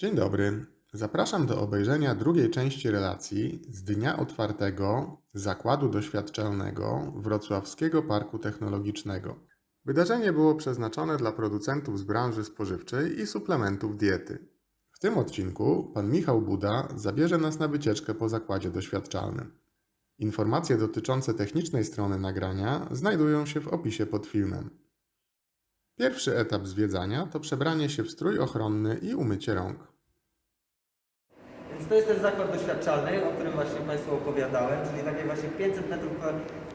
Dzień dobry. Zapraszam do obejrzenia drugiej części relacji z dnia otwartego Zakładu Doświadczalnego Wrocławskiego Parku Technologicznego. Wydarzenie było przeznaczone dla producentów z branży spożywczej i suplementów diety. W tym odcinku pan Michał Buda zabierze nas na wycieczkę po zakładzie doświadczalnym. Informacje dotyczące technicznej strony nagrania znajdują się w opisie pod filmem. Pierwszy etap zwiedzania to przebranie się w strój ochronny i umycie rąk. Więc to jest ten zakład doświadczalny, o którym właśnie Państwu opowiadałem, czyli takie właśnie 500 metrów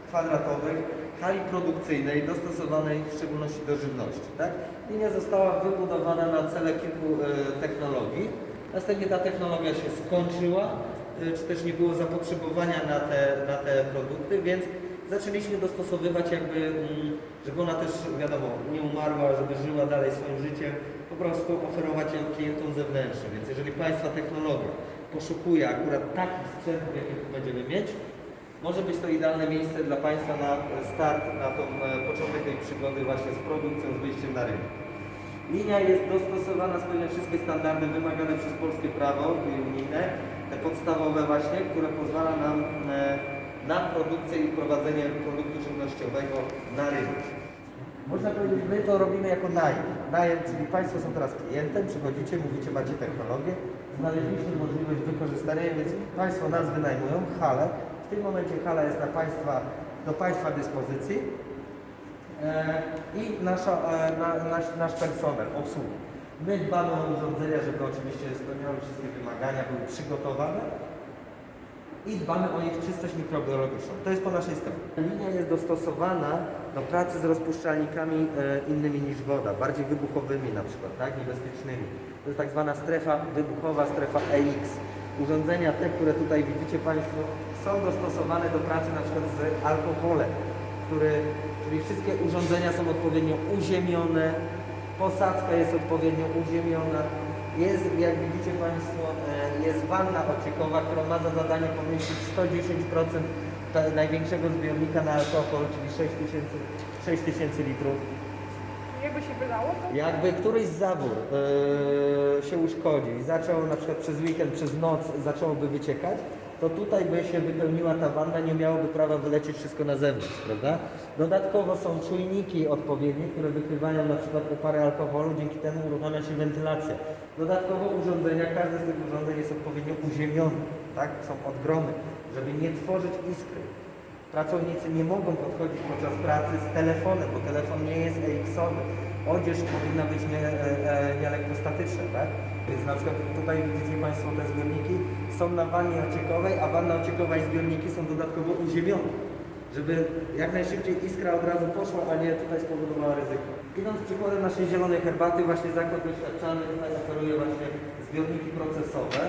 kwadratowych hali produkcyjnej dostosowanej w szczególności do żywności. Tak? Linia została wybudowana na cele kilku e, technologii. Następnie ta technologia się skończyła, e, czy też nie było zapotrzebowania na te, na te produkty, więc zaczęliśmy dostosowywać jakby, mm, żeby ona też, wiadomo, nie umarła, żeby żyła dalej swoim życiem, po prostu oferować ją klientom zewnętrznym. Więc jeżeli Państwa technologia poszukuje akurat takich sprzętów, jakie tu będziemy mieć, może być to idealne miejsce dla Państwa na start, na tą e, początek tej przygody właśnie z produkcją, z wyjściem na rynek. Linia jest dostosowana, spełnia wszystkie standardy wymagane przez polskie prawo i unijne, te podstawowe właśnie, które pozwala nam e, na produkcję i wprowadzenie produktu żywnościowego na rynek. Można powiedzieć, my to robimy jako najem. Najem, czyli Państwo są teraz klientem, przychodzicie, mówicie, macie technologię, znaleźliśmy możliwość wykorzystania, więc Państwo nas wynajmują, halę. W tym momencie hala jest na państwa, do Państwa dyspozycji e, i nasza, e, na, nasz, nasz personel, obsługi. My dbamy o urządzenia, żeby oczywiście spełniały wszystkie wymagania, były przygotowane i dbamy o ich czystość mikrobiologiczną. To jest po naszej stronie. Linia jest dostosowana do pracy z rozpuszczalnikami e, innymi niż woda, bardziej wybuchowymi na przykład, tak, niebezpiecznymi. To jest tak zwana strefa wybuchowa, strefa EX. Urządzenia te, które tutaj widzicie Państwo, są dostosowane do pracy na przykład z alkoholem, który, czyli wszystkie urządzenia są odpowiednio uziemione, posadzka jest odpowiednio uziemiona, jest, jak widzicie Państwo, e, jest wanna ociekowa, która ma za zadanie pomieścić 110% te- największego zbiornika na alkohol, czyli 6000 6000 litrów. Jakby się wylało, to Jakby któryś zawór e, się uszkodził i zaczął na przykład przez weekend, przez noc zaczęłoby wyciekać, to tutaj by się wypełniła ta wanna, nie miałoby prawa wylecieć wszystko na zewnątrz, prawda? Dodatkowo są czujniki odpowiednie, które wykrywają na przykład upary alkoholu, dzięki temu uruchamia się wentylacja. Dodatkowo urządzenia, każde z tych urządzeń jest odpowiednio uziemione, tak? Są odgromy, żeby nie tworzyć iskry. Pracownicy nie mogą podchodzić podczas pracy z telefonem, bo telefon nie jest EX-owy. Odzież powinna być nie, e, e, nieelektrostatyczna, tak? Więc na przykład tutaj widzicie Państwo te zbiorniki są na wannie ociekowej, a wanna ociekowa i zbiorniki są dodatkowo uziemione. Żeby jak najszybciej iskra od razu poszła, a nie tutaj spowodowała ryzyko. Idąc przykładem naszej zielonej herbaty, właśnie zakład doświadczalny tutaj oferuje właśnie zbiorniki procesowe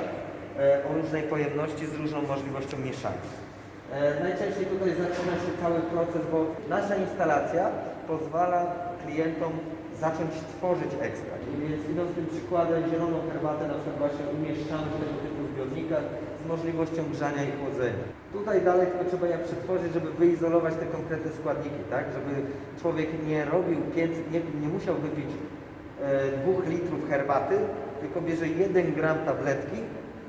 e, o różnej pojemności z różną możliwością mieszania. E, Najczęściej tutaj zaczyna się cały proces, bo nasza instalacja pozwala klientom zacząć tworzyć ekstrakt. Więc idąc tym przykładem, zieloną herbatę na przykład właśnie umieszczamy w tego typu zbiornikach z możliwością grzania i chłodzenia. Tutaj dalej tylko trzeba je przetworzyć, żeby wyizolować te konkretne składniki, tak? Żeby człowiek nie robił 500, nie, nie musiał wypić e, dwóch litrów herbaty, tylko bierze 1 gram tabletki,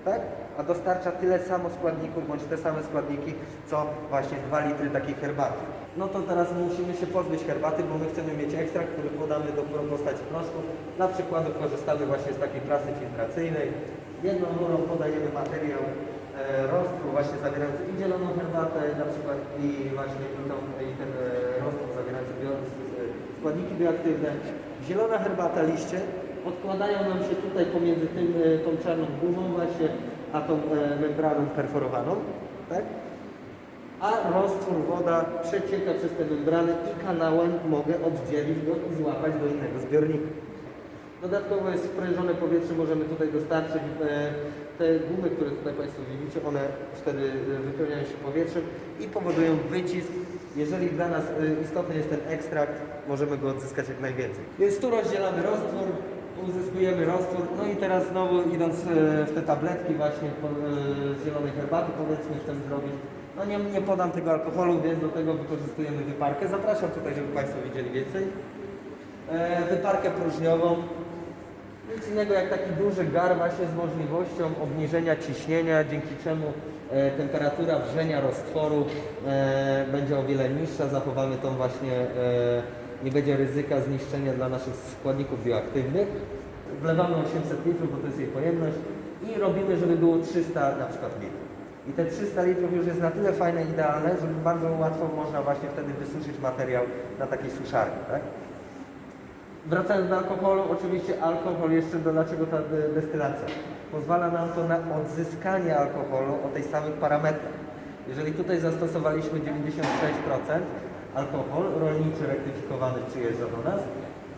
tak? A dostarcza tyle samo składników, bądź te same składniki, co właśnie 2 litry takiej herbaty. No to teraz musimy się pozbyć herbaty, bo my chcemy mieć ekstrakt, który podamy do postaci proszku. Na przykładu korzystamy właśnie z takiej prasy filtracyjnej. Jedną rurą podajemy materiał e, roztwór właśnie zawierający i zieloną herbatę na przykład i właśnie tą, i ten e, roztwór zawierający s- składniki bioaktywne. Zielona herbata, liście odkładają nam się tutaj pomiędzy tym, e, tą czarną gumą właśnie, a tą e, membraną perforowaną, tak? A roztwór woda przecieka przez te membrany i kanałem mogę oddzielić go i złapać do innego zbiornika. Dodatkowo jest sprężone powietrze, możemy tutaj dostarczyć e, te gumy, które tutaj Państwo widzicie, one wtedy e, wypełniają się powietrzem i powodują wycisk. Jeżeli dla nas istotny jest ten ekstrakt, możemy go odzyskać jak najwięcej. Więc tu rozdzielamy roztwór, uzyskujemy roztwór, no i teraz znowu idąc e, w te tabletki właśnie e, z zielonej herbaty, powiedzmy chcemy zrobić, no nie, nie podam tego alkoholu, więc do tego wykorzystujemy wyparkę. Zapraszam tutaj, żeby Państwo widzieli więcej. E, wyparkę próżniową, Nic innego jak taki duży gar właśnie z możliwością obniżenia ciśnienia, dzięki czemu temperatura wrzenia roztworu będzie o wiele niższa, zachowamy tą właśnie, nie będzie ryzyka zniszczenia dla naszych składników bioaktywnych. Wlewamy 800 litrów, bo to jest jej pojemność i robimy, żeby było 300 na przykład litrów. I te 300 litrów już jest na tyle fajne, idealne, że bardzo łatwo można właśnie wtedy wysuszyć materiał na takiej suszarni, tak? Wracając do alkoholu, oczywiście alkohol jeszcze, do, dlaczego ta de- destylacja? Pozwala nam to na odzyskanie alkoholu o tej samych parametrach. Jeżeli tutaj zastosowaliśmy 96% alkohol rolniczy rektyfikowany przyjeżdża do nas,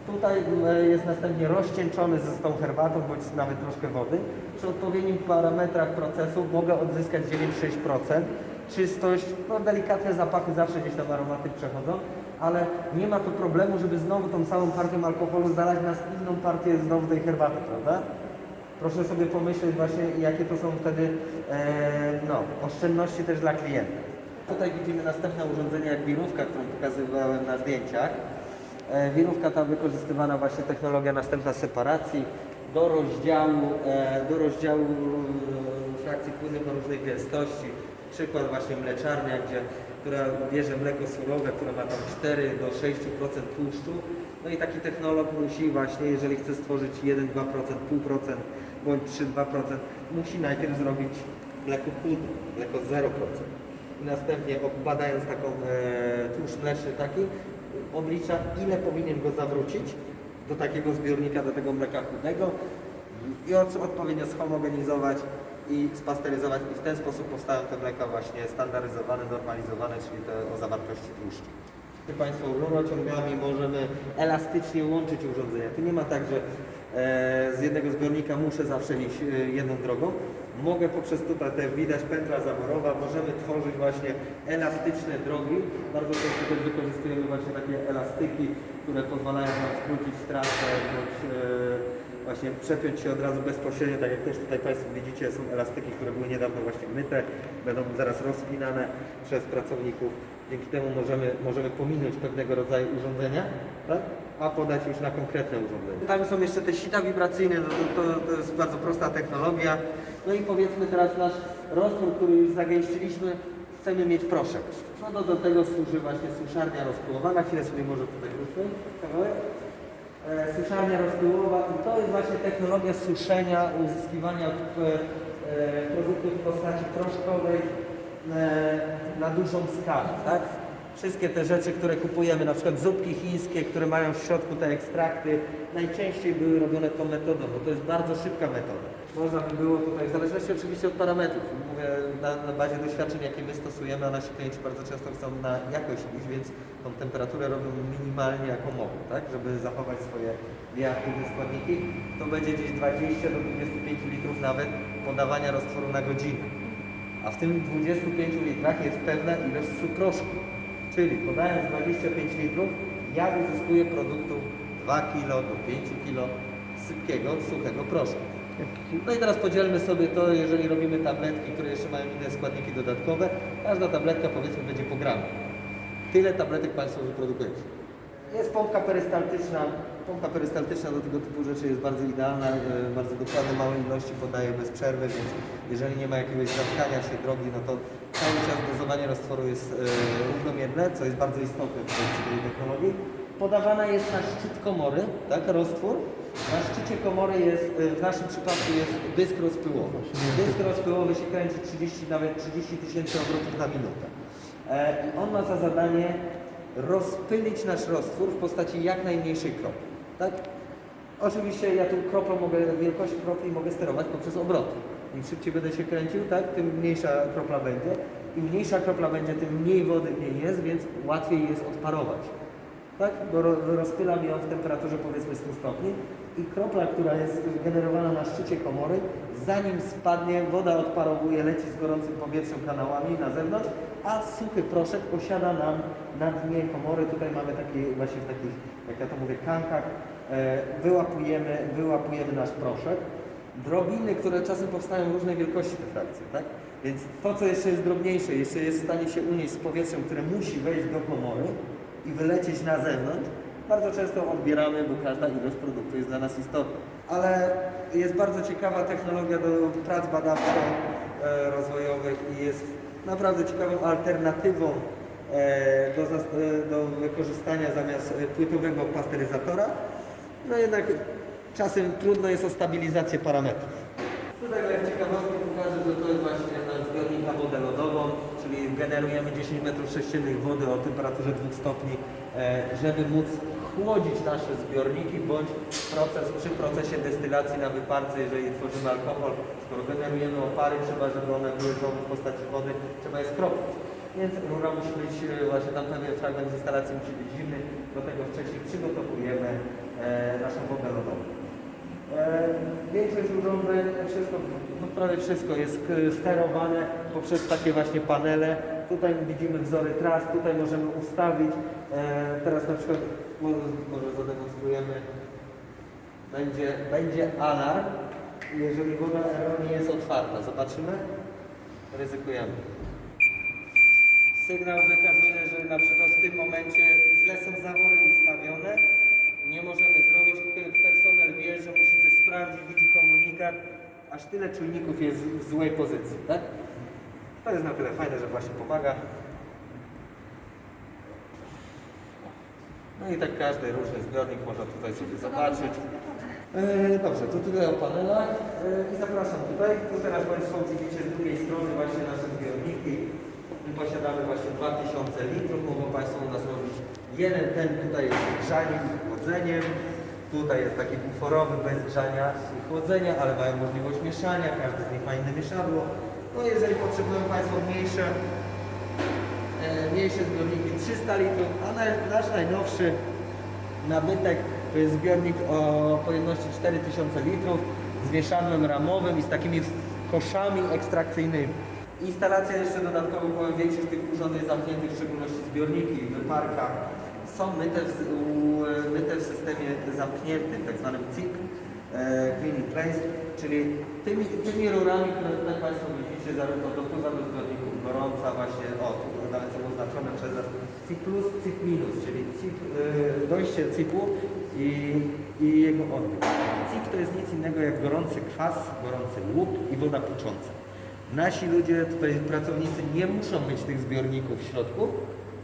tutaj e, jest następnie rozcieńczony ze tą herbatą, bądź nawet troszkę wody. Przy odpowiednich parametrach procesu mogę odzyskać 96%. Czystość, no delikatne zapachy zawsze gdzieś tam aromaty przechodzą, ale nie ma tu problemu, żeby znowu tą samą partią alkoholu zalać nas inną partię znowu tej herbaty, prawda? Proszę sobie pomyśleć właśnie, jakie to są wtedy e, no, oszczędności też dla klienta. Tutaj widzimy następne urządzenie jak wirówka, którą pokazywałem na zdjęciach. E, wirówka ta wykorzystywana właśnie technologia następna separacji do rozdziału, e, do rozdziału e, frakcji płynów o różnej gęstości. Przykład właśnie mleczarnia, gdzie, która bierze mleko surowe, które ma tam 4 do 6% tłuszczu. No i taki technolog musi właśnie, jeżeli chce stworzyć 1-2%, 0,5% bądź 3-2%, musi najpierw zrobić mleko chude, mleko 0%. I następnie badając taką e, tłuszcz mleczny taki, oblicza ile powinien go zawrócić do takiego zbiornika, do tego mleka chudego i od, odpowiednio schomogenizować i spasteryzować i w ten sposób powstają te mleka właśnie standaryzowane, normalizowane, czyli te o zawartości tłuszczu. Państwo rurociągami możemy elastycznie łączyć urządzenia. Tu nie ma tak, że e, z jednego zbiornika muszę zawsze iść e, jedną drogą. Mogę poprzez tutaj te widać pętla zaborowa, możemy tworzyć właśnie elastyczne drogi. Bardzo często też wykorzystujemy właśnie takie elastyki, które pozwalają nam skrócić trasę, bądź e, właśnie przepiąć się od razu bezpośrednio, tak jak też tutaj Państwo widzicie, są elastyki, które były niedawno właśnie myte, będą zaraz rozpinane przez pracowników. Dzięki temu możemy, możemy pominąć pewnego rodzaju urządzenia, tak? a podać już na konkretne urządzenie. Tam są jeszcze te sita wibracyjne, no to, to, to jest bardzo prosta technologia. No i powiedzmy teraz nasz roztwór, który już zagęściliśmy, chcemy mieć proszek. No to do tego służy właśnie suszarnia rozpływowa. Na chwilę sobie może tutaj wróćmy kawałek suszarnia rozpyłowa i to jest właśnie technologia suszenia, uzyskiwania e, e, produktów w postaci proszkowej e, na dużą skalę, tak? Wszystkie te rzeczy, które kupujemy, na przykład zupki chińskie, które mają w środku te ekstrakty, najczęściej były robione tą metodą, bo to jest bardzo szybka metoda. Można by było tutaj, w zależności oczywiście od parametrów, mówię na, na bazie doświadczeń, jakie my stosujemy, a nasi klienci bardzo często chcą na jakość iść, więc tą temperaturę robią minimalnie jaką mogą, tak, żeby zachować swoje bioaktywne składniki. To będzie gdzieś 20 do 25 litrów nawet podawania roztworu na godzinę. A w tym 25 litrach jest pewna ilość suproszku. Czyli podając 25 litrów, ja uzyskuję produktu 2 kg do 5 kg sypkiego, suchego proszku. No i teraz podzielmy sobie to, jeżeli robimy tabletki, które jeszcze mają inne składniki dodatkowe. Każda tabletka powiedzmy będzie po gramie. Tyle tabletek Państwo wyprodukujecie. Jest pompka perystaltyczna. Pompka perystaltyczna do tego typu rzeczy jest bardzo idealna, e, bardzo dokładne, małe ilości podaje bez przerwy, więc jeżeli nie ma jakiegoś zatkania się drogi, no to cały czas dozowanie roztworu jest e, równomierne, co jest bardzo istotne przy tej technologii. Podawana jest na szczyt komory, tak, roztwór. Na szczycie komory jest, e, w naszym przypadku jest dysk rozpyłowy. Dysk rozpyłowy się kręci 30, nawet 30 tysięcy obrotów na minutę. I on ma za zadanie rozpylić nasz roztwór w postaci jak najmniejszej kropli. Tak? Oczywiście ja tu kroplą mogę, wielkość kropli mogę sterować poprzez obroty. Im szybciej będę się kręcił, tak, tym mniejsza kropla będzie. Im mniejsza kropla będzie, tym mniej wody w niej jest, więc łatwiej jest odparować. Tak? Bo ro- rozpylam ją w temperaturze powiedzmy 100 stopni i kropla, która jest generowana na szczycie komory, zanim spadnie, woda odparowuje, leci z gorącym powietrzem kanałami na zewnątrz, a suchy proszek osiada nam na dnie komory. Tutaj mamy taki właśnie w takich, jak ja to mówię, kankach, e, wyłapujemy, wyłapujemy nasz proszek. Drobiny, które czasem powstają różnej wielkości te frakcje, tak? Więc to, co jeszcze jest drobniejsze, jeszcze jest w stanie się unieść z powietrzem, które musi wejść do komory i wylecieć na zewnątrz, bardzo często odbieramy, bo każda ilość produktu jest dla nas istotna. ale jest bardzo ciekawa technologia do prac badawczo-rozwojowych i jest naprawdę ciekawą alternatywą e, do, e, do wykorzystania zamiast e, płytowego pasteryzatora. No jednak czasem trudno jest o stabilizację parametrów. Tutaj jak ciekawostkę pokażę, że to jest właśnie na zbiornik na wodę lodową, czyli generujemy 10 m3 wody o temperaturze 2 stopni, żeby móc chłodzić nasze zbiorniki, bądź proces, przy procesie destylacji na wyparce, jeżeli tworzymy alkohol, skoro generujemy opary, trzeba, żeby one były w postaci wody, trzeba je skropić. Więc rura musi być, e, właśnie tam pewien fragment instalacji musi być zimny, do tego wcześniej przygotowujemy e, naszą wodę lodową. E, Większość urządzeń, wszystko, no prawie wszystko jest k- sterowane poprzez takie właśnie panele. Tutaj widzimy wzory tras, tutaj możemy ustawić. E, Teraz na przykład, może, może zademonstrujemy, będzie, będzie alarm, jeżeli woda RO nie jest otwarta. Zobaczymy? Ryzykujemy. Sygnał wykazuje, że na przykład w tym momencie źle są zawory ustawione. Nie możemy zrobić. K- Personel wie, że musi coś sprawdzić, widzi komunikat. Aż tyle czujników jest w złej pozycji, tak? To jest na tyle fajne, że właśnie pomaga. No i tak każdy różny zbiornik można tutaj sobie zobaczyć. E, dobrze, to tyle o panelach e, i zapraszam tutaj. Tu teraz Państwo widzicie z drugiej strony właśnie nasze zbiorniki. My posiadamy właśnie 2000 litrów. Mogą Państwo u nas robić jeden ten tutaj jest z grzaniem i chłodzeniem. Tutaj jest taki buforowy bez grzania i chłodzenia, ale mają możliwość mieszania. Każdy z nich ma inne mieszadło. No jeżeli potrzebują Państwo mniejsze, mniejsze zbiorniki 300 litrów, a na, nasz najnowszy nabytek to jest zbiornik o pojemności 4000 litrów z mieszadłem ramowym i z takimi koszami ekstrakcyjnymi. Instalacja jeszcze dodatkowo powiem większych tych urządzeń zamkniętych, w szczególności zbiorniki, wyparka, są myte w, myte w systemie zamkniętym, tak zwanym CIP, e, Clean in Place, czyli tymi, tymi rurami, które tutaj Państwo widzicie, zarówno dopływa do zbiorników gorąca właśnie, o, są oznaczone przez CIP minus, czyli CIP, e, dojście CIP-u i, i jego odbiór. CIP to jest nic innego jak gorący kwas, gorący łup i woda pucząca. Nasi ludzie, tutaj pracownicy nie muszą mieć tych zbiorników w środku,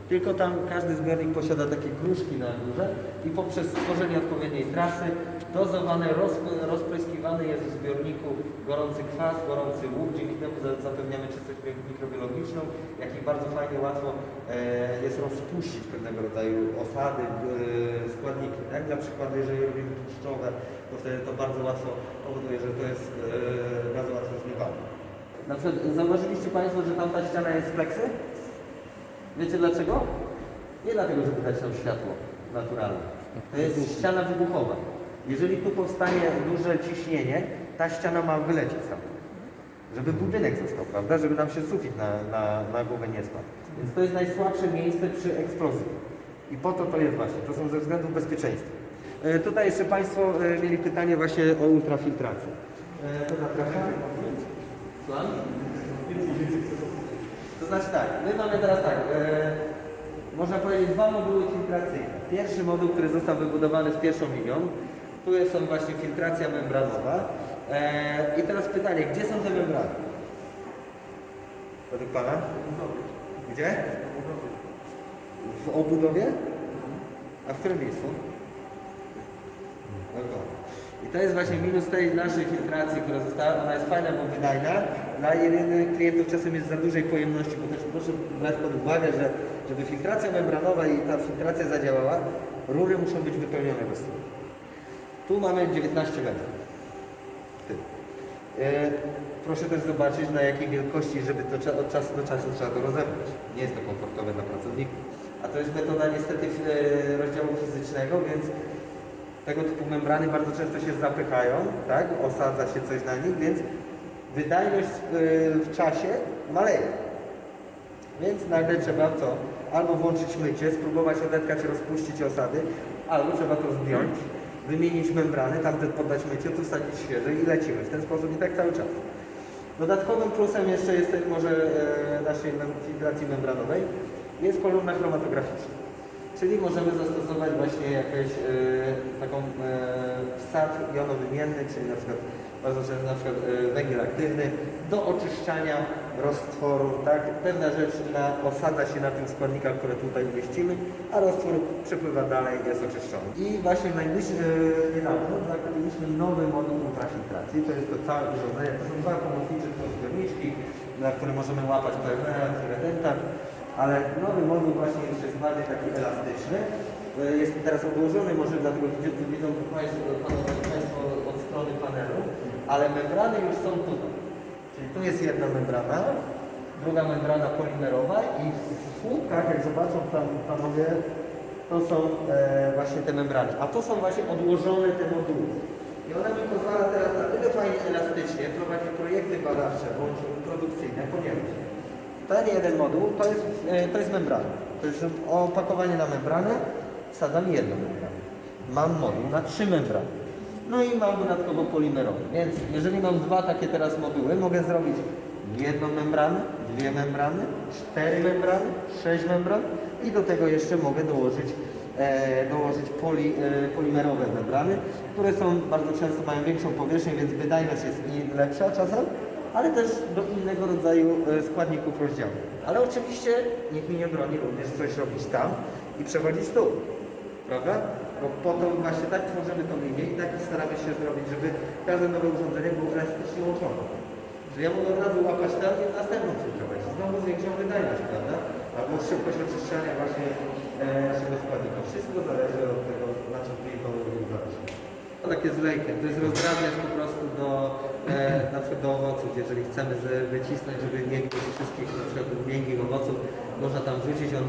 tylko tam każdy zbiornik posiada takie kruszki na górze i poprzez stworzenie odpowiedniej trasy dozowany, rozp- rozpryskiwany jest w zbiorniku gorący kwas, gorący łuk, dzięki temu za- zapewniamy czystość mi- mikrobiologiczną, jak i bardzo fajnie, łatwo e, jest rozpuścić pewnego rodzaju osady, e, składniki. Tak? Dla przykładu, jeżeli robimy tłuszczowe, to wtedy to bardzo łatwo powoduje, że to jest e, bardzo łatwo zmywalne. Na przykład zauważyliście Państwo, że tamta ściana jest z pleksy? Wiecie dlaczego? Nie dlatego, żeby dać nam światło naturalne. To jest ściana wybuchowa. Jeżeli tu powstanie duże ciśnienie, ta ściana ma wylecieć stamtąd. Żeby budynek został, prawda? Żeby nam się sufit na, na, na głowę nie spadł. Więc to jest najsłabsze miejsce przy eksplozji. I po to to jest właśnie. To są ze względów bezpieczeństwa. E, tutaj jeszcze Państwo e, mieli pytanie właśnie o ultrafiltrację. E, to zapraszam. To znaczy tak, my mamy teraz tak, e, można powiedzieć dwa moduły filtracyjne. Pierwszy moduł, który został wybudowany z pierwszą linią, tu jest są właśnie filtracja membranowa. E, I teraz pytanie, gdzie są te membrany? Według Pana? Gdzie? W obudowie? A w którym miejscu? Dokładnie. I to jest właśnie minus tej naszej filtracji, która została, ona jest fajna, bo wydajna. Dla jednych klientów czasem jest za dużej pojemności, bo też proszę brać pod uwagę, że żeby filtracja membranowa i ta filtracja zadziałała, rury muszą być wypełnione bez. Tu mamy 19 metrów. E, proszę też zobaczyć na jakiej wielkości, żeby to od czasu do czasu trzeba to rozebrać. Nie jest to komfortowe dla pracowników. A to jest metoda niestety e, rozdziału fizycznego, więc tego typu membrany bardzo często się zapychają, tak? Osadza się coś na nich, więc wydajność e, w czasie maleje. Więc nagle trzeba co? Albo włączyć mycie, spróbować odetkać, rozpuścić osady, albo trzeba to zdjąć, wymienić membrany, tamten poddać mycie, tu wsadzić świeże i lecimy. W ten sposób i tak cały czas. Dodatkowym plusem jeszcze jest może e, naszej filtracji membranowej jest kolumna chromatograficzna. Czyli możemy zastosować właśnie jakieś e, taką e, wsad jonowymienny, czyli na przykład bardzo często na przykład e, węgiel aktywny do oczyszczania roztworu, tak? Pewna rzecz na, osadza się na tych składnikach, które tutaj umieścimy, a roztwór przepływa dalej, jest oczyszczony. I właśnie najbliższy, niedawno zakupiliśmy nowy moduł ultrafiltracji, to jest to całe urządzenie, to są dwa pomocnicze zbiorniczki, na które możemy łapać PMR, redenta, ale nowy moduł właśnie jest bardziej taki elastyczny. E, Jest teraz odłożony, może dlatego widzą, Państwo, Państwo od strony panelu, ale membrany już są tutaj. Czyli tu jest jedna membrana, druga membrana polimerowa i w słupkach, jak zobaczą tam panowie, to są e, właśnie te membrany. A tu są właśnie odłożone te moduły. I ona mi pozwala teraz na tyle fajnie elastycznie prowadzić projekty badawcze bądź produkcyjne, ponieważ ten jeden moduł to jest, e, to jest membrana. To jest opakowanie na membranę, wsadzam jedną membranę. Mam moduł na trzy membrany. No i mam dodatkowo polimerowy. Więc jeżeli mam dwa takie teraz moduły, mogę zrobić jedną membranę, dwie membrany, cztery membrany, sześć membran i do tego jeszcze mogę dołożyć, e, dołożyć poli, e, polimerowe membrany, które są bardzo często mają większą powierzchnię, więc wydajność jest i lepsza czasem, ale też do innego rodzaju e, składników rozdziału. Ale oczywiście niech mi nie broni również coś robić tam i przechodzić tu. Prawda? Bo po to właśnie tak tworzymy tą linię i tak staramy się zrobić, żeby każde nowe urządzenie było elastycznie łączone. Że ja mogę od razu łapać tam i następną filtrować. Znowu zwiększą wydajność, prawda? Albo szybkość oczyszczania właśnie e, naszego składnika. Wszystko zależy od tego, na czym klientowi zależy. To takie zlejkie, to jest rozdrabniacz po prostu do, e, na przykład do owoców, jeżeli chcemy wycisnąć, żeby nie było wszystkich na przykład miękkich owoców, można tam wrzucić, on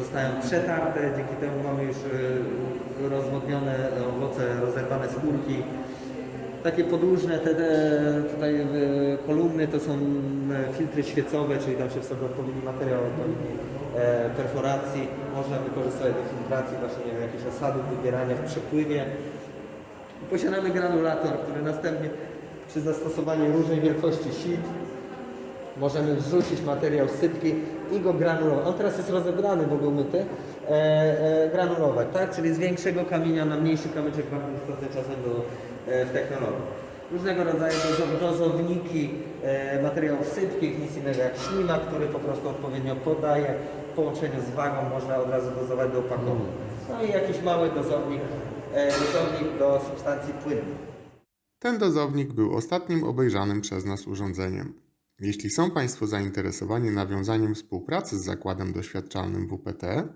zostają przetarte, dzięki temu mamy już e, rozwodnione owoce, rozerwane skórki. Takie podłużne te, te tutaj e, kolumny to są e, filtry świecowe, czyli tam się wsadza odpowiedni materiał, odpowiedni e, perforacji. Można wykorzystywać do filtracji właśnie nie wiem, jakichś osadów, wybierania w przepływie. Posiadamy granulator, który następnie przy zastosowaniu różnej wielkości sit możemy wrzucić materiał sypki i go granulować. On teraz jest rozebrany, bo był myty. E, e, granulować, tak? Czyli z większego kamienia na mniejszy kamyczek bardzo istotny czasem do, e, w technologii. Różnego rodzaju dozo- dozowniki e, materiałów sypkich, nic innego jak ślimak, który po prostu odpowiednio podaje. W połączeniu z wagą można od razu dozować do opakowania. No i jakiś mały dozownik, dozownik do substancji płynnych. Ten dozownik był ostatnim obejrzanym przez nas urządzeniem. Jeśli są Państwo zainteresowani nawiązaniem współpracy z zakładem doświadczalnym WPT,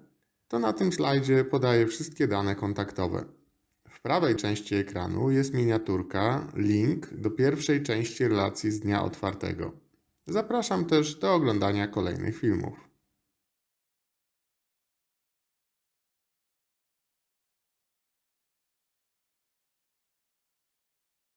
to na tym slajdzie podaję wszystkie dane kontaktowe. W prawej części ekranu jest miniaturka, link do pierwszej części relacji z dnia otwartego. Zapraszam też do oglądania kolejnych filmów.